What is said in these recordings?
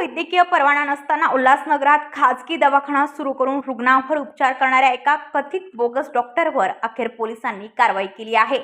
वैद्यकीय परवाना नसताना उल्हासनगरात खाजगी दवाखाना सुरू करून रुग्णांवर उपचार करणाऱ्या एका कथित बोगस डॉक्टरवर अखेर पोलिसांनी कारवाई केली आहे.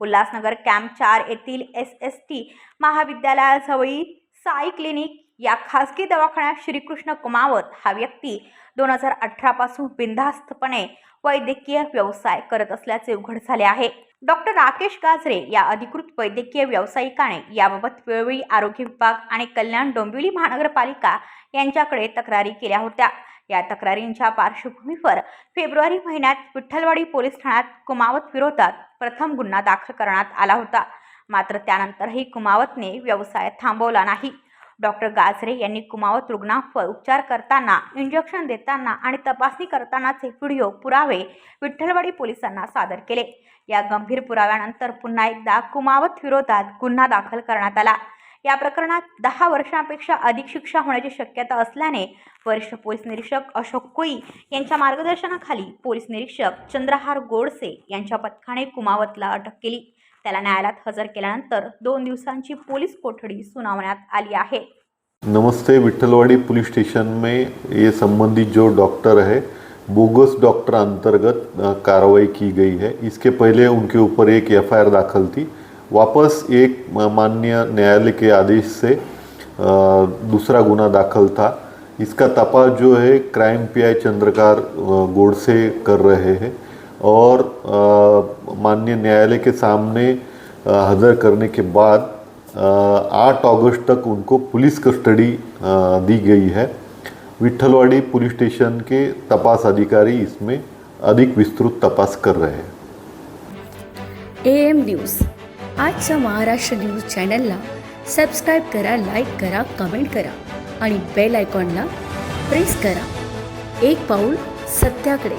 उल्हासनगर कॅम्प चार येथील एस एस टी महाविद्यालयाजवळील साई क्लिनिक या खासगी दवाखान्यात श्रीकृष्ण कुमावत हा व्यक्ती दोन हजार अठरापासून बिनधास्तपणे वैद्यकीय व्यवसाय करत असल्याचे उघड झाले आहे. डॉक्टर राकेश गाजरे या अधिकृत वैद्यकीय व्यावसायिकाने याबाबत वेळोवेळी आरोग्य विभाग आणि कल्याण डोंबिवली महानगरपालिका यांच्याकडे तक्रारी केल्या होत्या. या तक्रारींच्या पार्श्वभूमीवर फेब्रुवारी महिन्यात विठ्ठलवाडी पोलीस ठाण्यात कुमावत विरोधात प्रथम गुन्हा दाखल करण्यात आला होता. मात्र त्यानंतरही कुमावतने व्यवसाय थांबवला नाही. डॉक्टर गाजरे यांनी कुमावत रुग्णांवर उपचार करताना इंजेक्शन देताना आणि तपासणी करतानाचे व्हिडिओ पुरावे विठ्ठलवाडी पोलिसांना सादर केले. या गंभीर पुराव्यानंतर पुन्हा एकदा कुमावत विरोधात गुन्हा दाखल करण्यात आला. या प्रकरणात दहा वर्षांपेक्षा अधिक शिक्षा होण्याची शक्यता असल्याने वरिष्ठ पोलीस निरीक्षक अशोक कुई यांच्या मार्गदर्शनाखाली पोलीस निरीक्षक चंद्रहार गोडसे यांच्या पथकाने कुमावतला अटक केली. त्याला न्यायालयात हजर केल्यानंतर दोन दिवसांची पोलीस कोठडी सुनावण्यात आली आहे. नमस्ते विठ्ठलवाडी पुलिस स्टेशन में ये संबंधित जो डॉक्टर है बोगस डॉक्टर अंतर्गत कार्रवाई की गई है. इसके पहले उनके ऊपर एक एफआईआर दाखल थी. वापस एक माननीय न्यायालय के आदेश से दूसरा गुना दाखल था. इसका तपास जो है क्राइम पीआई चंद्रकार गोडसे कर रहे हैं। और माननीय न्यायालय के सामने अ, हाजिर करने के बाद आठ अगस्त तक उनको पुलिस कस्टडी दी गई है। विठलवाड़ी पुलिस स्टेशन के तपास अधिकारी इसमें अधिक विस्तृत तपास कर रहे हैं। A M news. आजच्या महाराष्ट्र न्यूज चॅनलला सबस्क्राईब करा लाईक करा कमेंट करा आणि बेल आयकॉनला प्रेस करा. एक पाऊल सत्याकडे.